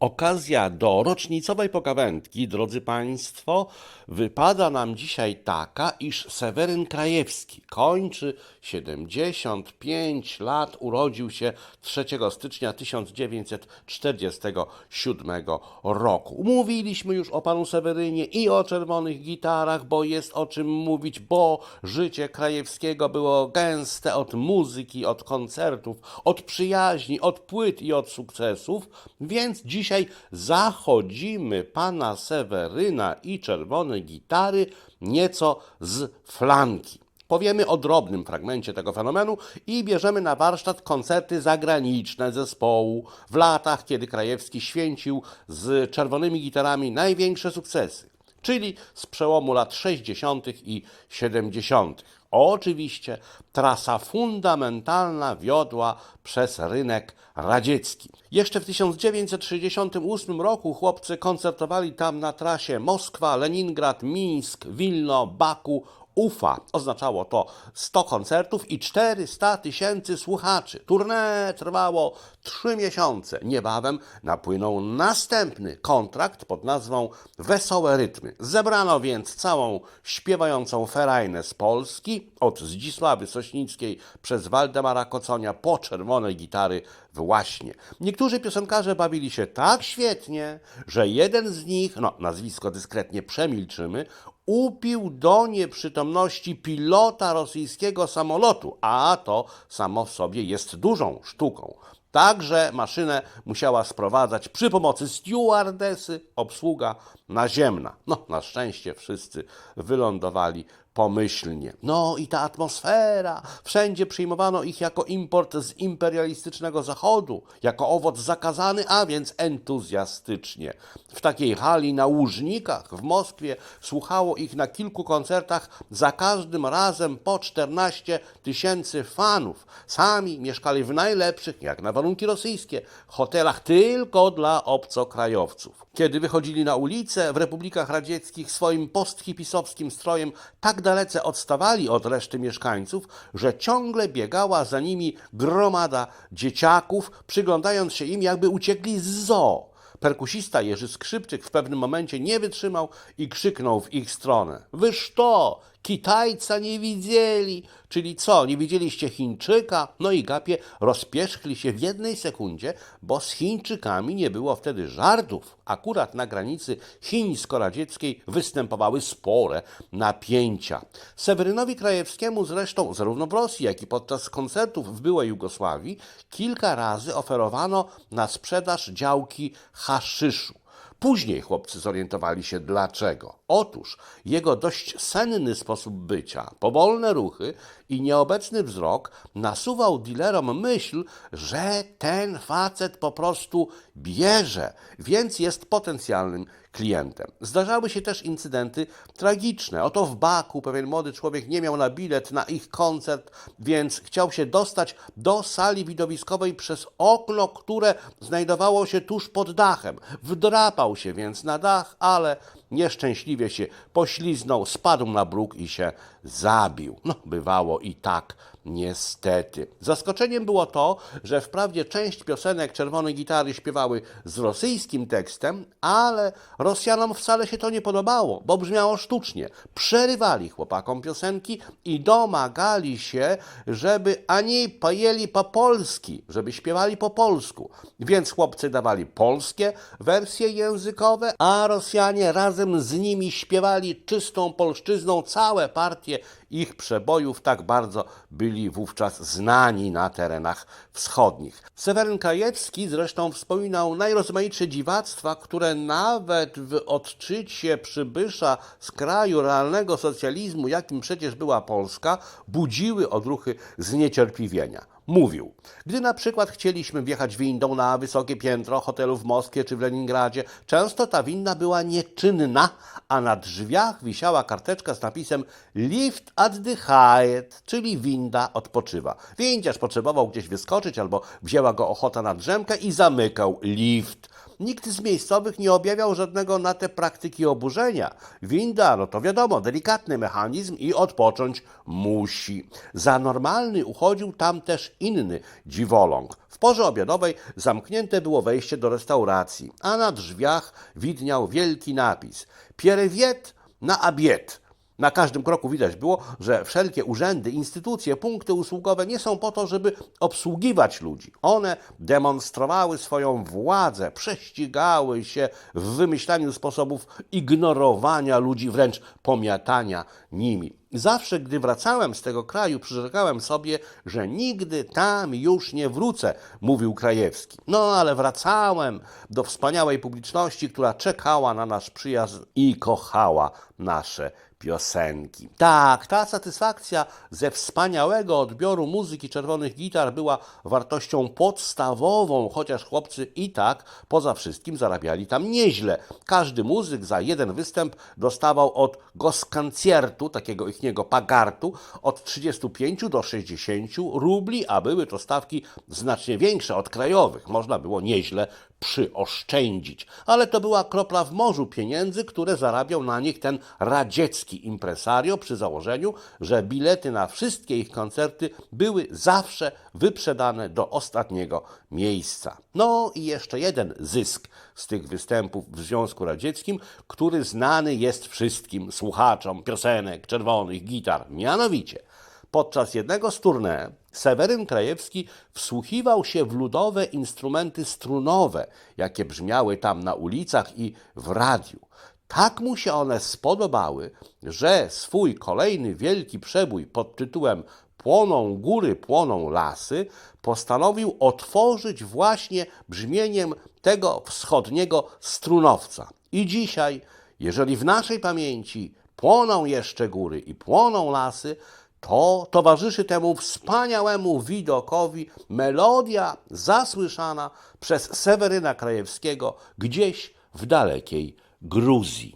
Okazja do rocznicowej pogawędki, drodzy Państwo, wypada nam dzisiaj taka, iż Seweryn Krajewski kończy 75 lat, urodził się 3 stycznia 1947 roku. Mówiliśmy już o panu Sewerynie i o czerwonych gitarach, bo jest o czym mówić, bo życie Krajewskiego było gęste od muzyki, od koncertów, od przyjaźni, od płyt i od sukcesów, więc dzisiaj zachodzimy pana Seweryna i czerwone gitary nieco z flanki. Powiemy o drobnym fragmencie tego fenomenu i bierzemy na warsztat koncerty zagraniczne zespołu w latach, kiedy Krajewski święcił z czerwonymi gitarami największe sukcesy, czyli z przełomu lat 60. i 70. Oczywiście trasa fundamentalna wiodła przez rynek radziecki. Jeszcze w 1968 roku chłopcy koncertowali tam na trasie Moskwa, Leningrad, Mińsk, Wilno, Baku, Ufa. Oznaczało to 100 koncertów i 400 tysięcy słuchaczy. Tournée trwało 3 miesiące. Niebawem napłynął następny kontrakt pod nazwą Wesołe Rytmy. Zebrano więc całą śpiewającą ferajnę z Polski, od Zdzisławy Sośnickiej przez Waldemara Koconia po czerwone gitary w Łaśnie. Niektórzy piosenkarze bawili się tak świetnie, że jeden z nich, no nazwisko dyskretnie przemilczymy, upił do nieprzytomności pilota rosyjskiego samolotu, a to samo w sobie jest dużą sztuką. Także maszynę musiała sprowadzać przy pomocy stewardesy obsługa naziemna. No, na szczęście wszyscy wylądowali pomyślnie. No i ta atmosfera. Wszędzie przyjmowano ich jako import z imperialistycznego zachodu, jako owoc zakazany, a więc entuzjastycznie. W takiej hali na Łużnikach w Moskwie słuchało ich na kilku koncertach za każdym razem po 14 tysięcy fanów. Sami mieszkali w najlepszych, jak na warunki rosyjskie, hotelach tylko dla obcokrajowców. Kiedy wychodzili na ulicę w republikach radzieckich swoim posthipisowskim strojem tak dalece odstawali od reszty mieszkańców, że ciągle biegała za nimi gromada dzieciaków, przyglądając się im, jakby uciekli z zoo. Perkusista Jerzy Skrzypczyk w pewnym momencie nie wytrzymał i krzyknął w ich stronę: Wyż to, Kitajca nie widzieli! Czyli co, nie widzieliście Chińczyka? No i gapie rozpierzchli się w jednej sekundzie, bo z Chińczykami nie było wtedy żartów. Akurat na granicy chińsko-radzieckiej występowały spore napięcia. Sewerynowi Krajewskiemu zresztą zarówno w Rosji, jak i podczas koncertów w byłej Jugosławii kilka razy oferowano na sprzedaż działki haszyszu. Później chłopcy zorientowali się dlaczego. Otóż jego dość senny sposób bycia, powolne ruchy i nieobecny wzrok nasuwał dealerom myśl, że ten facet po prostu bierze, więc jest potencjalnym klientem. Zdarzały się też incydenty tragiczne. Oto w Baku pewien młody człowiek nie miał na bilet na ich koncert, więc chciał się dostać do sali widowiskowej przez okno, które znajdowało się tuż pod dachem. Wdrapał się więc na dach, ale nieszczęśliwie się pośliznął, spadł na bruk i się zabił. No, bywało i tak, niestety. Zaskoczeniem było to, że wprawdzie część piosenek Czerwonej Gitary śpiewały z rosyjskim tekstem, ale Rosjanom wcale się to nie podobało, bo brzmiało sztucznie. Przerywali chłopakom piosenki i domagali się, żeby ani pojęli po polski, żeby śpiewali po polsku. Więc chłopcy dawali polskie wersje językowe, a Rosjanie razem z nimi śpiewali czystą polszczyzną całe partie ich przebojów, tak bardzo byli wówczas znani na terenach wschodnich. Seweryn Krajewski zresztą wspominał najrozmaitsze dziwactwa, które nawet w odczycie przybysza z kraju realnego socjalizmu, jakim przecież była Polska, budziły odruchy zniecierpliwienia. Mówił, gdy na przykład chcieliśmy wjechać windą na wysokie piętro hotelu w Moskwie czy w Leningradzie, często ta winda była nieczynna, a na drzwiach wisiała karteczka z napisem Lift oddychajet, czyli winda odpoczywa. Windziarz potrzebował gdzieś wyskoczyć albo wzięła go ochota na drzemkę i zamykał lift. Nikt z miejscowych nie objawiał żadnego na te praktyki oburzenia. Winda, no to wiadomo, delikatny mechanizm i odpocząć musi. Za normalny uchodził tam też inny dziwoląg. W porze obiadowej zamknięte było wejście do restauracji, a na drzwiach widniał wielki napis Pierrewiet na abiet. Na każdym kroku widać było, że wszelkie urzędy, instytucje, punkty usługowe nie są po to, żeby obsługiwać ludzi. One demonstrowały swoją władzę, prześcigały się w wymyślaniu sposobów ignorowania ludzi, wręcz pomiatania nimi. Zawsze, gdy wracałem z tego kraju, przyrzekałem sobie, że nigdy tam już nie wrócę, mówił Krajewski. No ale wracałem do wspaniałej publiczności, która czekała na nasz przyjazd i kochała nasze piosenki. Tak, ta satysfakcja ze wspaniałego odbioru muzyki czerwonych gitar była wartością podstawową, chociaż chłopcy i tak poza wszystkim zarabiali tam nieźle. Każdy muzyk za jeden występ dostawał od goskancjertu, takiego ichniego pagartu, od 35 do 60 rubli, a były to stawki znacznie większe od krajowych. Można było nieźle przyoszczędzić. Ale to była kropla w morzu pieniędzy, które zarabiał na nich ten radziecki impresario przy założeniu, że bilety na wszystkie ich koncerty były zawsze wyprzedane do ostatniego miejsca. No i jeszcze jeden zysk z tych występów w Związku Radzieckim, który znany jest wszystkim słuchaczom piosenek czerwonych gitar. Mianowicie, Podczas jednego z tournée Seweryn Krajewski wsłuchiwał się w ludowe instrumenty strunowe, jakie brzmiały tam na ulicach i w radiu. Tak mu się one spodobały, że swój kolejny wielki przebój pod tytułem Płoną góry, płoną lasy postanowił otworzyć właśnie brzmieniem tego wschodniego strunowca. I dzisiaj, jeżeli w naszej pamięci płoną jeszcze góry i płoną lasy, to towarzyszy temu wspaniałemu widokowi melodia zasłyszana przez Seweryna Krajewskiego gdzieś w dalekiej Gruzji.